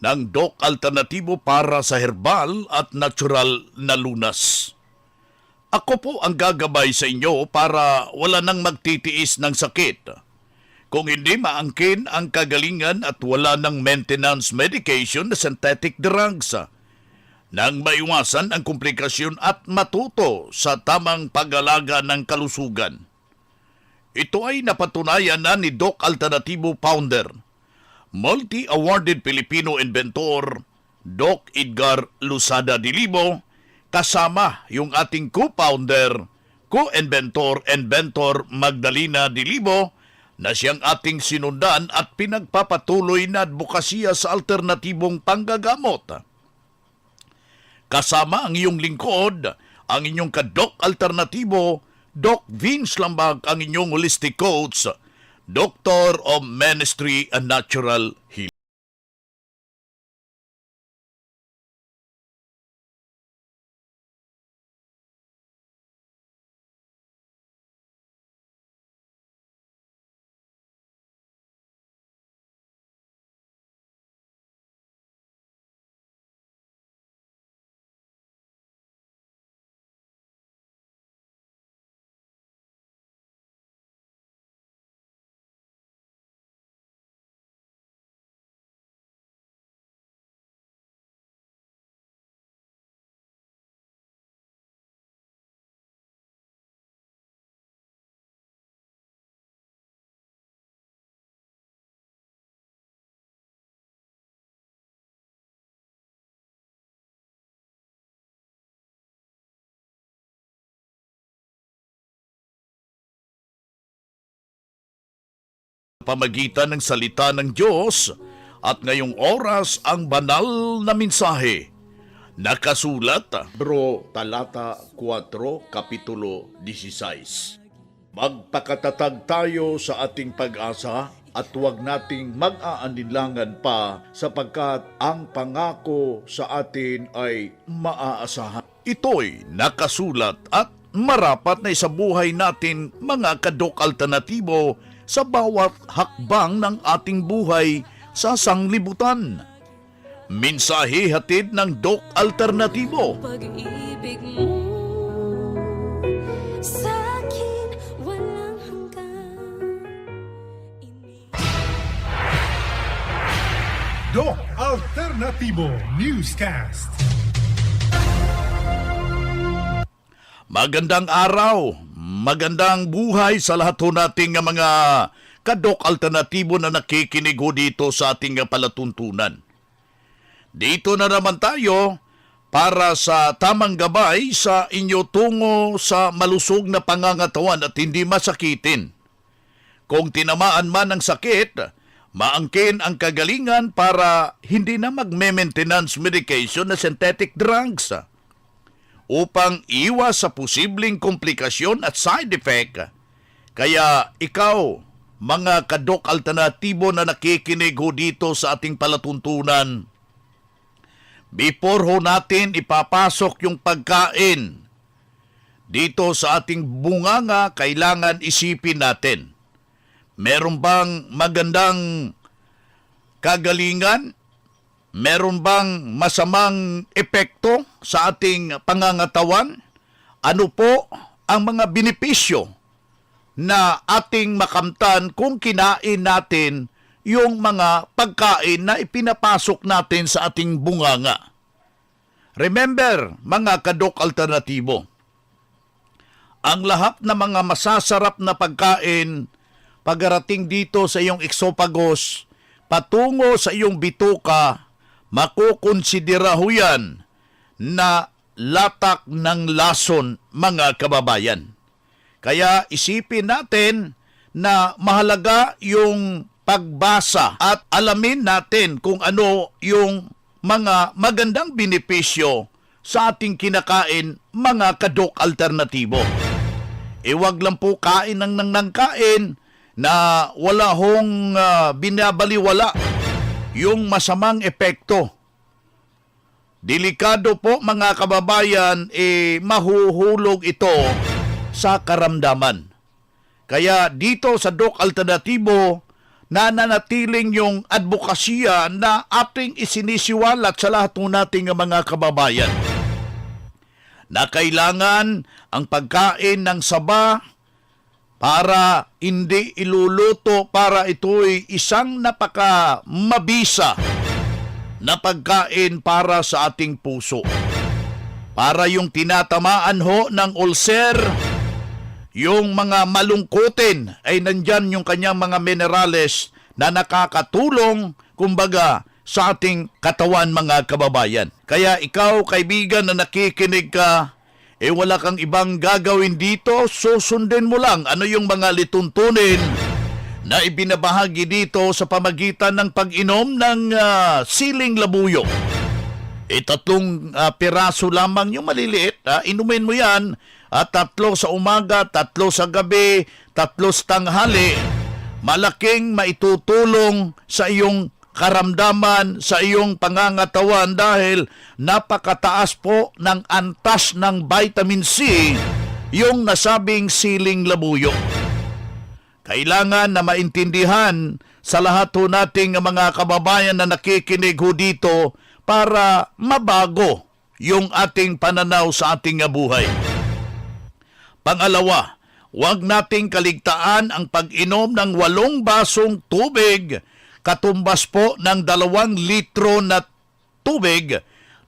ng Doc Alternatibo para sa herbal at natural na lunas. Ako po ang gagabay sa inyo para wala nang magtitiis ng sakit. Kung hindi maangkin ang kagalingan at wala ng maintenance medication na synthetic drugs, nang maiwasan ang komplikasyon at matuto sa tamang pag-alaga ng kalusugan. Ito ay napatunayan na ni Doc Alternativo founder, multi-awarded Filipino inventor, Doc Edgar Lusada Dilibo, kasama yung ating co-founder, co-inventor, inventor Magdalena Dilibo, na siyang ating sinundan at pinagpapatuloy na advokasya sa alternatibong panggagamot. Kasama ang iyong lingkod, ang inyong kadok alternatibo, Doc Vince Lambag ang inyong holistic coach, Doctor of Ministry and Natural Healing. Pamagitan ng salita ng Diyos at ngayong oras ang banal na mensahe. Nakasulat, Bro Talata 4, Kapitulo 16. Magpakatatag tayo sa ating pag-asa at huwag nating mag-aaninlangan pa sapagkat ang pangako sa atin ay maaasahan. Ito'y nakasulat at marapat na isabuhay natin mga kadok alternatibo sa bawat hakbang ng ating buhay sa sanglibutan. Mensahe hatid ng Dok Alternatibo. Pag-ibig mo sa akin walang hanggan. Doc Alternativo Newscast. Magandang araw, magandang buhay sa lahat ho nating mga kadok alternatibo na nakikinig ho dito sa ating palatuntunan. Dito na naman tayo para sa tamang gabay sa inyo tungo sa malusog na pangangatawan at hindi masakitin. Kung tinamaan man ng sakit, maangkin ang kagalingan para hindi na magme-maintenance medication na synthetic drugs upang iwas sa posibleng komplikasyon at side effect. Kaya ikaw, mga kadok alternatibo na nakikinig ho dito sa ating palatuntunan, before ho natin ipapasok yung pagkain dito sa ating bunganga, kailangan isipin natin. Meron bang magandang kagalingan Meron bang masamang epekto sa ating pangangatawan? Ano po ang mga benepisyo na ating makamtan kung kinain natin yung mga pagkain na ipinapasok natin sa ating bunganga? Remember, mga kadok alternatibo, ang lahat na mga masasarap na pagkain pagarating dito sa iyong esophagus, patungo sa iyong bituka, makukonsidera ho yan na latak ng lason mga kababayan. Kaya isipin natin na mahalaga yung pagbasa at alamin natin kung ano yung mga magandang benepisyo sa ating kinakain mga kadok alternatibo. Iwag lang po kain ng nang kain na wala hong ah, binabaliwala yung masamang epekto. Delikado po mga kababayan, eh, mahuhulog ito sa karamdaman. Kaya dito sa Dok Alternatibo, nananatiling yung advokasya na ating isinisiwalat sa lahat ng nating mga kababayan na kailangan ang pagkain ng saba para hindi iluluto para ito'y isang napaka mabisa na pagkain para sa ating puso. Para yung tinatamaan ho ng ulcer, yung mga malungkutin ay nandyan yung kanyang mga minerales na nakakatulong, kumbaga, sa ating katawan mga kababayan. Kaya ikaw, kaibigan na nakikinig ka, eh wala kang ibang gagawin dito, susundin mo lang ano yung mga lituntunin na ibinabahagi dito sa pamagitan ng pag-inom ng ah, siling labuyo. E tatlong ah, piraso lamang yung maliliit. ah, inumin mo yan. At tatlo sa umaga, tatlo sa gabi, tatlo sa tanghali. Malaking maitutulong sa iyong karamdaman, sa iyong pangangatawan dahil napakataas po ng antas ng vitamin C yung nasabing siling labuyo. Kailangan na maintindihan sa lahat ho nating mga kababayan na nakikinig ho dito para mabago yung ating pananaw sa ating buhay. Pangalawa, huwag nating kaligtaan ang pag-inom ng walong basong tubig katumbas po ng dalawang litro na tubig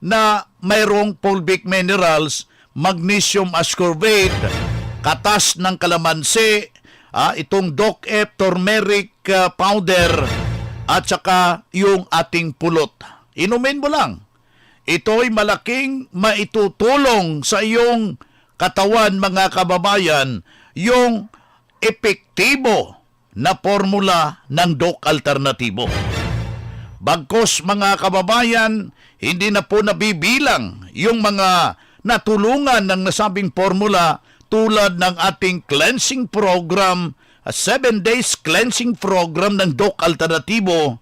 na mayroong fulvic minerals, magnesium ascorbate, katas ng kalamansi, ah, itong Doc F turmeric ah, powder, at saka yung ating pulot. Inumin mo lang. Ito'y malaking maitutulong sa iyong katawan mga kababayan yung epektibo na formula ng Doc Alternatibo. Bagkos mga kababayan, hindi na po nabibilang yung mga natulungan ng nasabing formula tulad ng ating cleansing program, a 7 days cleansing program ng Doc Alternatibo,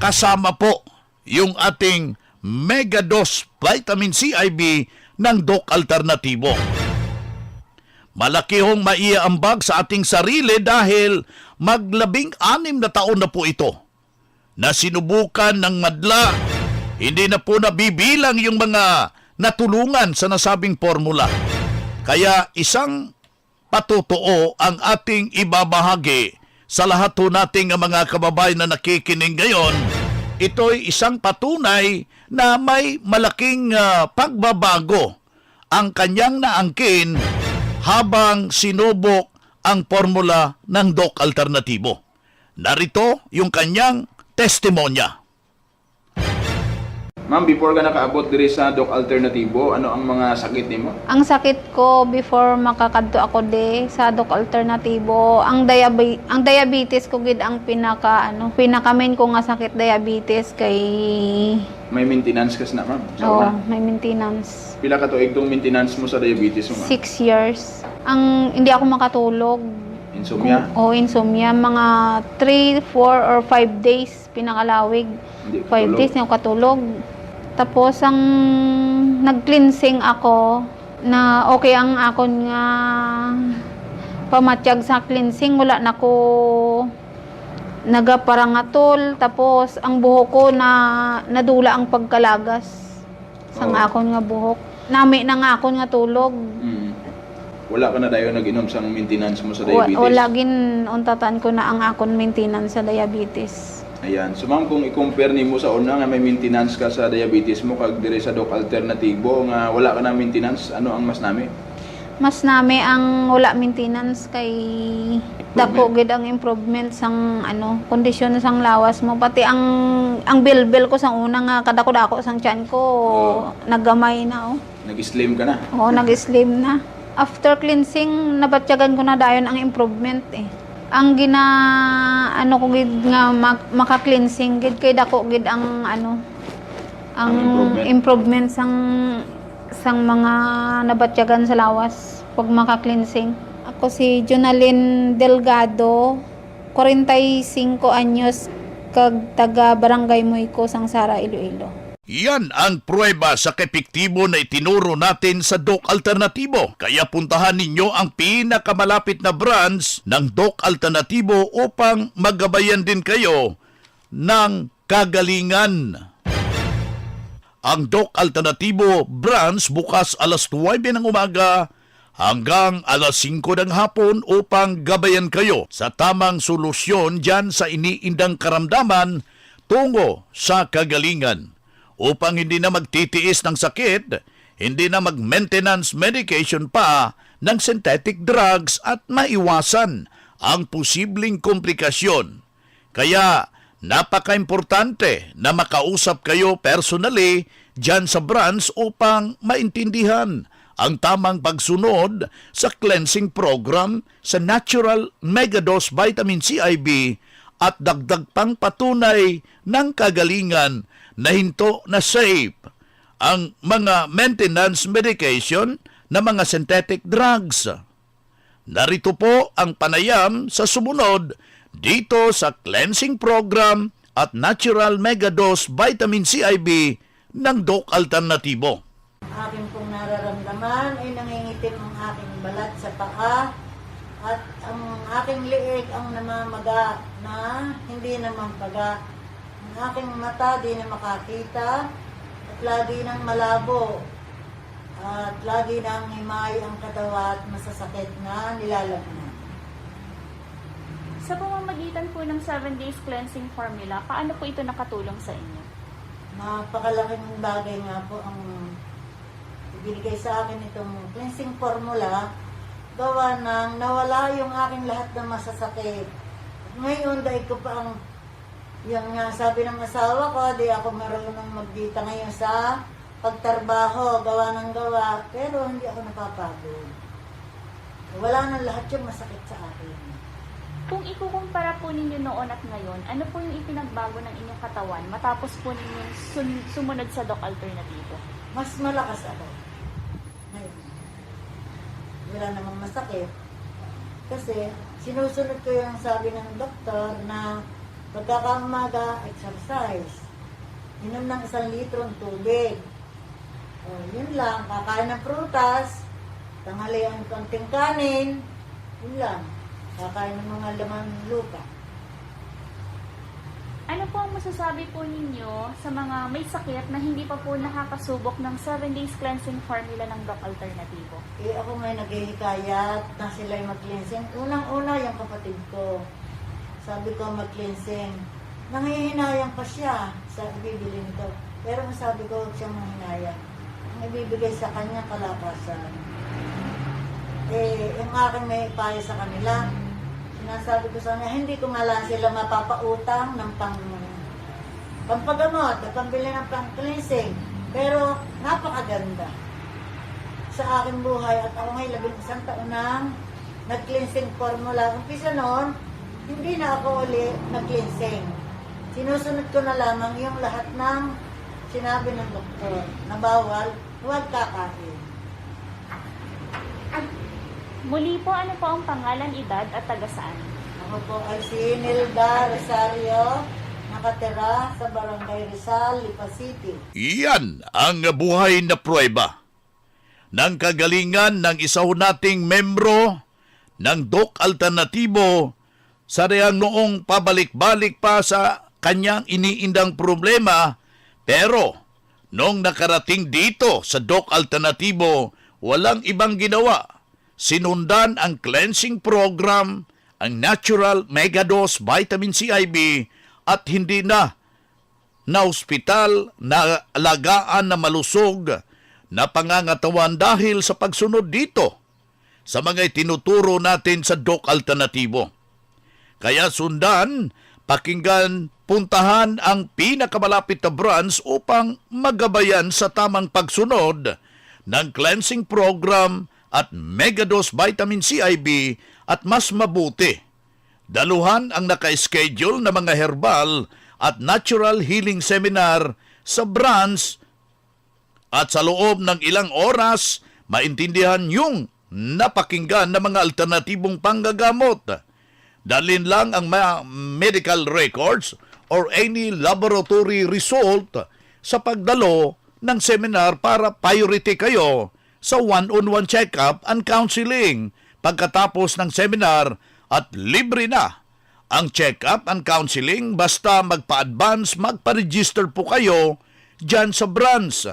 kasama po yung ating Mega Dose Vitamin C IB ng Doc Alternatibo. Malaki hong maiaambag sa ating sarili dahil maglabing anim na taon na po ito na sinubukan ng madla. Hindi na po nabibilang yung mga natulungan sa nasabing formula. Kaya isang patutuo ang ating ibabahagi sa lahat po nating mga kababayan na nakikinig ngayon. Ito'y isang patunay na may malaking ah, pagbabago ang kanyang naangkin habang sinubok ang formula ng Doc Alternatibo. Narito yung kanyang testimonya. Ma'am, before ka nakaabot diri sa Doc Alternatibo, ano ang mga sakit nimo? Ang sakit ko before makakadto ako de sa dok alternatibo, ang diabetes, ang diabetes ko gid ang pinaka ano, pinaka main ko nga sakit diabetes kay May maintenance kas na, ma'am. Sa oh, una. may maintenance. Pila ka tuig tong maintenance mo sa diabetes mo, ma'am? Six years. Ang hindi ako makatulog. Insomnia? O insomnia mga 3, 4 or 5 days pinakalawig. Hindi 5 katulog. days na ako katulog. Tapos ang nag-cleansing ako na okay ang akon nga pamatyag sa cleansing wala na ko nagaparangatol tapos ang buhok ko na nadula ang pagkalagas sa Oo. nga akon nga buhok. Nami na nga akon nga tulog. Mm. Wala ka na dayon nag-inom sa maintenance mo sa Wa- diabetes. Wala gin untatan ko na ang akon maintenance sa diabetes. Ayan. So ma'am, kung i-compare nimo sa una nga may maintenance ka sa diabetes mo kag dire sa Doc Alternatibo nga wala ka na maintenance, ano ang mas nami? Mas nami ang wala maintenance kay dako gid ang improvement sang ano kondisyon sang lawas mo pati ang ang bilbil ko sang una nga kadako dako sang tiyan ko Oo. naggamay na oh. Nag-slim ka na. Oo, nag-slim na. After cleansing, nabatyagan ko na dayon ang improvement eh. Ang gina ano ko gid nga mak- maka-cleansing gid kay dako gid ang ano ang Ang improvement. improvement sang sang mga nabatyagan sa lawas pag maka-cleansing. Ako si Jonalyn Delgado, 45 anyos kag taga Barangay Moyko, sang Sara, Iloilo. Yan ang pruweba sa kepektibo na itinuro natin sa Doc Alternatibo. Kaya puntahan ninyo ang pinakamalapit na branch ng Doc Alternatibo upang magabayan din kayo ng kagalingan. Ang Doc Alternatibo branch bukas alas 9 ng umaga hanggang alas 5 ng hapon upang gabayan kayo sa tamang solusyon dyan sa iniindang karamdaman tungo sa kagalingan. Upang hindi na magtitiis ng sakit, hindi na mag-maintenance medication pa ng synthetic drugs at maiwasan ang posibleng komplikasyon. Kaya napaka-importante na makausap kayo personally dyan sa branch upang maintindihan ang tamang pagsunod sa cleansing program sa Natural Megadose Vitamin CIB at dagdag pang patunay ng kagalingan na hinto na safe ang mga maintenance medication na mga synthetic drugs. Narito po ang panayam sa sumunod dito sa cleansing program at natural megadose vitamin CIB ng Doc Alternatibo. aking pong nararamdaman ay nangingitim ang aking balat sa paa at ang aking liig ang namamaga na hindi naman paga. Ang aking mata di na makakita at lagi nang malabo at lagi nang himay ang katawa at masasakit na nilalagnan. Sa pamamagitan po ng 7 days cleansing formula, paano po ito nakatulong sa inyo? Napakalaking bagay nga po ang ibinigay sa akin itong cleansing formula gawa ng nawala yung aking lahat ng masasakit. Ngayon, dahil ko pa ang yung nga sabi ng asawa ko, di ako marunong magdita ngayon sa pagtarbaho, gawa ng gawa, pero hindi ako napapagod. Wala na lahat yung masakit sa akin. Kung ikukumpara po ninyo noon at ngayon, ano po yung ipinagbago ng inyong katawan matapos po ninyong sun- sumunod sa Doc Alternativo? mas malakas ako. Ngayon, wala namang masakit. Kasi, sinusunod ko yung sabi ng doktor na pagkakamaga, exercise. Inom ng isang litro ng tubig. O, yun lang. Kakain ng prutas. Tanghali ang konting kanin. Yun lang. Kakain ng mga laman lupa. Ano po ang masasabi po ninyo sa mga may sakit na hindi pa po nakakasubok ng 7 days cleansing formula ng Doc Alternativo? Eh, ako may naghihikayat na sila'y mag-cleansing. Unang-una, yung kapatid ko. Sabi ko mag-cleansing. Nangihinayang pa siya sa ibibili nito. Pero sabi ko, huwag siyang manghinayang. Ang ibibigay sa kanya, kalakasan. Eh, yung aking may payo sa kanila, sinasabi ko sa kanya, hindi ko nga lang sila mapapautang ng pang pampagamot at pambili ng pang-cleansing. Pero, napakaganda sa aking buhay at ako ngayon labing isang taon nang nag-cleansing formula. Umpisa noon, hindi na ako uli nag-cleansing. Sinusunod ko na lamang yung lahat ng sinabi ng doktor na bawal, huwag kakain. Muli po, ano po ang pangalan, edad at taga saan? Ako po ay si Nilda Rosario, nakatira sa Barangay Rizal, Lipa City. Iyan ang buhay na pruweba ng kagalingan ng isa ho nating membro ng Doc Alternatibo sa riyang noong pabalik-balik pa sa kanyang iniindang problema pero nung nakarating dito sa Doc Alternatibo, walang ibang ginawa. Sinundan ang cleansing program, ang natural megadose vitamin CIB at hindi na na ospital na alagaan na malusog na pangangatawan dahil sa pagsunod dito sa mga tinuturo natin sa Doc Alternatibo. Kaya sundan, pakinggan, puntahan ang pinakamalapit na branch upang magabayan sa tamang pagsunod ng cleansing program at megadose vitamin CIB at mas mabuti. Daluhan ang naka-schedule na mga herbal at natural healing seminar sa branch at sa loob ng ilang oras, maintindihan yung napakinggan na mga alternatibong panggagamot. Dalin lang ang mga medical records or any laboratory result sa pagdalo ng seminar para priority kayo sa one-on-one check-up and counseling pagkatapos ng seminar at libre na ang check-up and counseling basta magpa-advance, magpa-register po kayo dyan sa branch.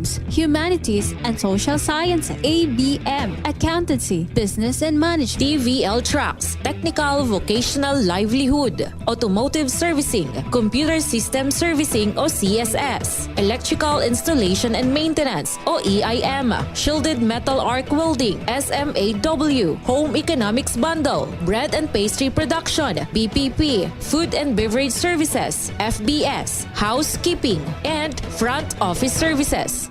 Humanities and Social Sciences, ABM, Accountancy, Business and Management, TVL tracks, technical vocational livelihood, automotive servicing, computer system servicing o CSS, electrical installation and maintenance o EIM, shielded metal arc welding, SMAW, home economics bundle, bread and pastry production, BPP, food and beverage services, FBS, housekeeping, and front office services.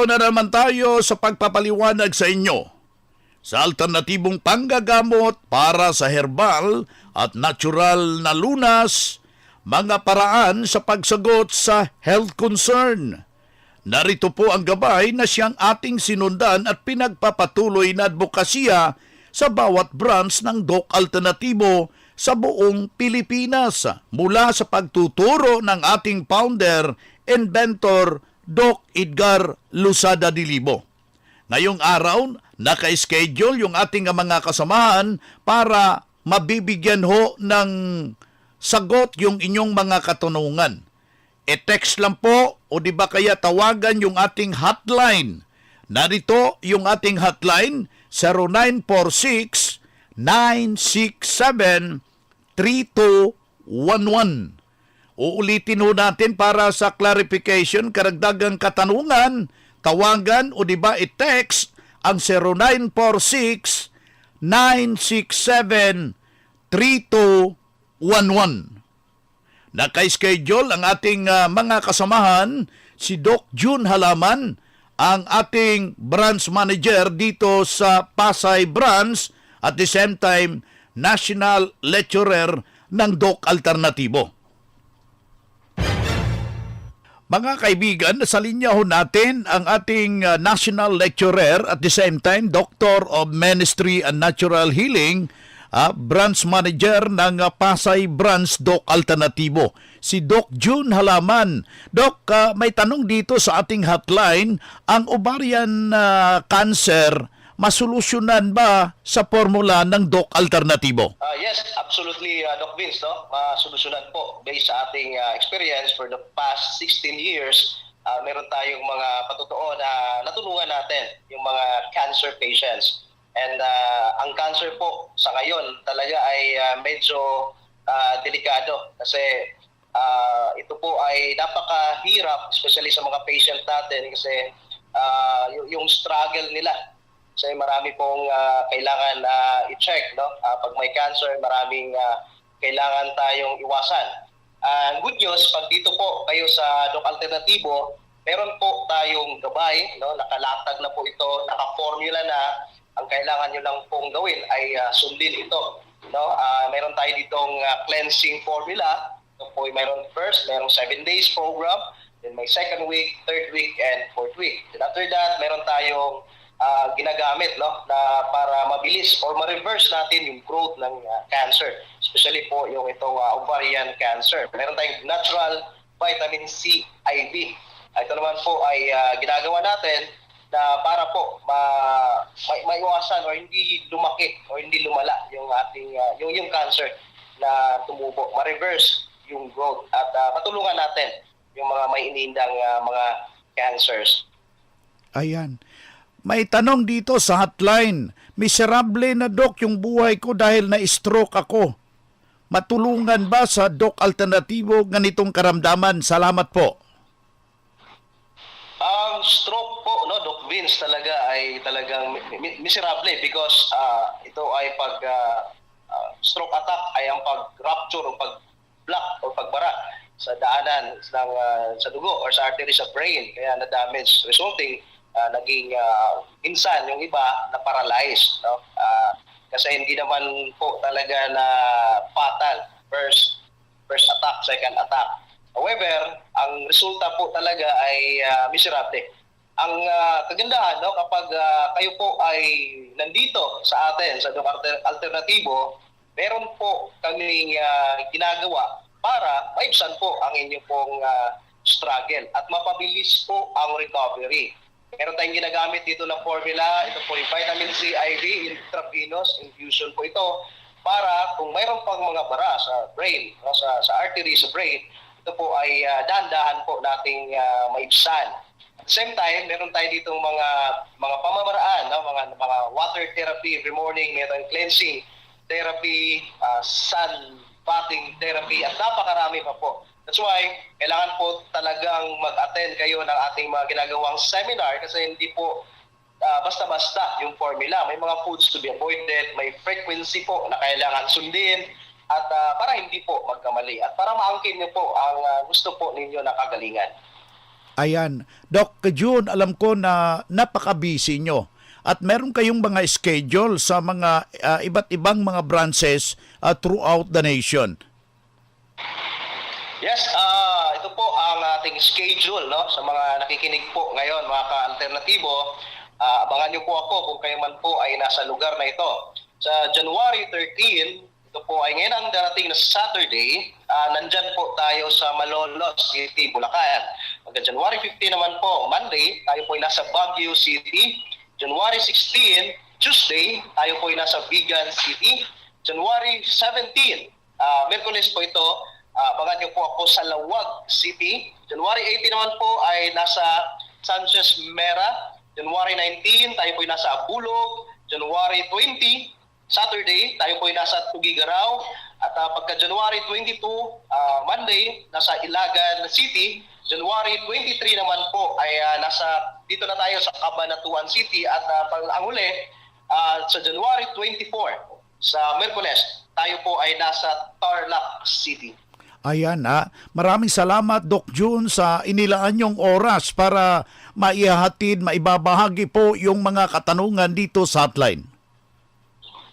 Dito na naman tayo sa pagpapaliwanag sa inyo sa alternatibong panggagamot para sa herbal at natural na lunas, mga paraan sa pagsagot sa health concern. Narito po ang gabay na siyang ating sinundan at pinagpapatuloy na advokasya sa bawat branch ng Doc Alternatibo sa buong Pilipinas mula sa pagtuturo ng ating founder, inventor, Doc Edgar Lusada Dilibo. Ngayong araw, naka-schedule yung ating mga kasamahan para mabibigyan ho ng sagot yung inyong mga katanungan. E-text lang po o di ba kaya tawagan yung ating hotline. Narito yung ating hotline 0946 967 3211. Uulitin ho natin para sa clarification, karagdagang katanungan, tawagan o di ba i-text ang 0946 967 3211. Naka-schedule ang ating ah, mga kasamahan, si Doc June Halaman, ang ating branch manager dito sa Pasay branch at the same time national lecturer ng Doc Alternatibo. Mga kaibigan, sa linya ho natin ang ating uh, national lecturer at the same time Doctor of Ministry and Natural Healing, uh, branch manager ng uh, Pasay Branch Doc Alternatibo, si Doc June Halaman. Doc, uh, may tanong dito sa ating hotline, ang ovarian uh, cancer masolusyonan ba sa formula ng Doc Alternatibo? Ah, yes, absolutely, uh, Doc Vince. No? Masolusyonan po based sa ating uh, experience for the past 16 years. Uh, meron tayong mga patutuo na natulungan natin yung mga cancer patients. And ah, ang cancer po sa ngayon talaga ay ah, medyo ah, delikado kasi ah, ito po ay napakahirap especially sa mga patient natin kasi y- yung struggle nila kasi marami pong ah, kailangan ah, i-check no? Ah, pag may cancer maraming ah, kailangan tayong iwasan. Ang good news pag dito po kayo sa Doc Alternativo meron po tayong gabay no? Nakalatag na po ito naka-formula na. Ang kailangan nyo lang pong gawin ay ah, sundin ito no? Ah, meron tayo ditong ah, cleansing formula. Ito po ay mayroon first mayroong 7 days program then may second week third week and fourth week. Then after that meron tayong ah, ginagamit no na para mabilis or ma-reverse natin yung growth ng ah, cancer especially po yung itong ah, ovarian cancer. Meron tayong natural vitamin C IV ito naman po ay ah, ginagawa natin na para po ma ma- maiwasan or hindi lumaki or hindi lumala yung ating ah, yung yung cancer na tumubo ma-reverse yung growth at ah, matulungan natin yung mga may inindang ah, mga cancers. Ayan. May tanong dito sa hotline. Miserable na dok yung buhay ko dahil na-stroke ako. Matulungan ba sa Doc Alternatibo ganitong karamdaman? Salamat po. Ang stroke po, no, Doc Vince, talaga ay talagang mi- mi- miserable because ah, ito ay pag ah, ah, stroke attack ay ang pag-rupture o pag-block o pagbara sa daanan ng ah, sa dugo or sa artery sa brain kaya na-damage resulting ah, naging ah, minsan yung iba na paralyzed no Ah, kasi hindi naman po talaga na fatal first first attack second attack However, ang resulta po talaga ay ah, miserable. Ang ah, kagandahan no kapag ah, kayo po ay nandito sa atin sa Doc Alter- Alternatibo, meron po kaming ah, ginagawa para maibsan po ang inyong pong ah, struggle at mapabilis po ang recovery. Meron tayong ginagamit dito na formula, ito po yung vitamin C IV, intravenous infusion po ito para kung mayroon pang mga bara sa brain, no, sa, sa artery sa brain, ito po ay uh, dahan-dahan po nating ah, maibsan. At same time, meron tayo ditong mga mga pamamaraan, no? mga mga water therapy every morning, meron cleansing therapy, ah, sun bathing therapy, at napakarami pa po. That's why, kailangan po talagang mag-attend kayo ng ating mga ginagawang seminar kasi hindi po ah, basta-basta yung formula. May mga foods to be avoided, may frequency po na kailangan sundin, at ah, para hindi po magkamali at para maangkin niyo po ang ah, gusto po ninyo na kagalingan. Ayan. Doc June, alam ko na napaka-busy nyo. At meron kayong mga schedule sa mga ah, iba't ibang mga branches ah, throughout the nation. Yes, ah ito po ang ating schedule no sa mga nakikinig po ngayon mga ka-alternatibo. Ah, abangan niyo po ako kung kayo man po ay nasa lugar na ito. Sa January 13, ito po ay ngayon ang darating na Saturday, ah, nandyan po tayo sa Malolos City, Bulacan. Hanggang January 15 naman po, Monday, tayo po ay nasa Baguio City. January 16, Tuesday, tayo po ay nasa Vigan City. January 17, ah, Merkulis po ito, abangan niyo po ako sa Lawag City. January 18 naman po ay nasa Sanchez Mera. January 19, tayo po ay nasa Abulog. January 20, Saturday, tayo po ay nasa Tugigaraw. At ah, pagka January 22, ah, Monday, nasa Ilagan City. January 23 naman po ay ah, nasa dito na tayo sa Cabanatuan City. At ah, pag ang huli, ah, sa January 24, sa Merkules, tayo po ay nasa Tarlac City. Ayan ha. Maraming salamat Doc June sa inilaan yung oras para maihatid, maibabahagi po yung mga katanungan dito sa hotline.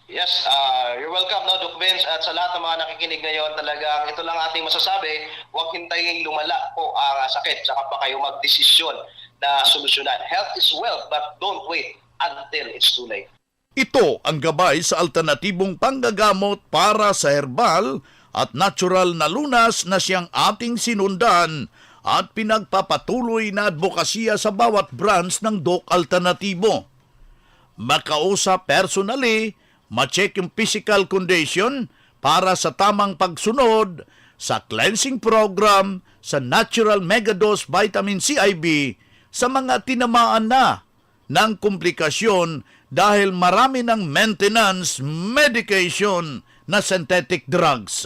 Yes, uh, you're welcome, no, Doc Vince. At sa lahat ng mga nakikinig ngayon, talagang ito lang ating masasabi, huwag hintayin lumala po ang uh, sakit, saka pa kayo magdesisyon na solusyonan. Health is wealth, but don't wait until it's too late. Ito ang gabay sa alternatibong panggagamot para sa herbal at natural na lunas na siyang ating sinundan at pinagpapatuloy na advokasya sa bawat branch ng Doc Alternatibo. Makausap personally, ma-check yung physical condition para sa tamang pagsunod sa cleansing program sa Natural Megadose Vitamin C IV sa mga tinamaan na ng komplikasyon dahil marami ng maintenance medication na synthetic drugs.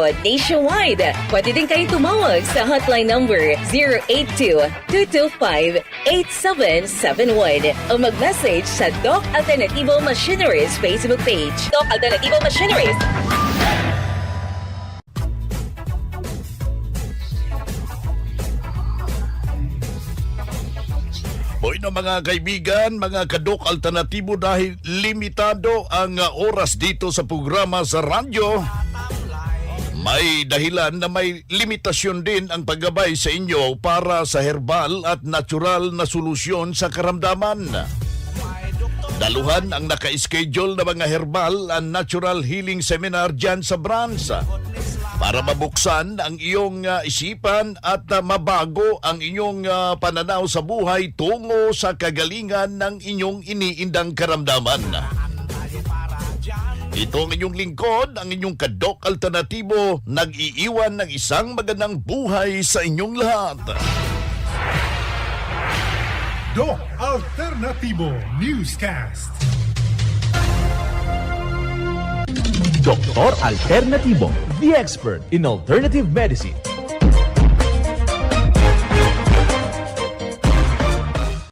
nationwide. Pwede din kayong tumawag sa hotline number 082-225-8771 o mag-message sa Doc Alternativo Machineries Facebook page. Doc Alternativo Machineries. Na mga kaibigan, mga kadok alternatibo dahil limitado ang uh, oras dito sa programa sa radyo. May dahilan na may limitasyon din ang paggabay sa inyo para sa herbal at natural na solusyon sa karamdaman. Daluhan ang naka-schedule na mga herbal and natural healing seminar dyan sa branch para mabuksan ang iyong uh, isipan at uh, mabago ang inyong uh, pananaw sa buhay tungo sa kagalingan ng inyong iniindang karamdaman. Ito ang inyong lingkod, ang inyong kadok alternatibo, nag-iiwan ng isang magandang buhay sa inyong lahat. Doc Alternativo Newscast. Doktor Alternativo, the expert in alternative medicine.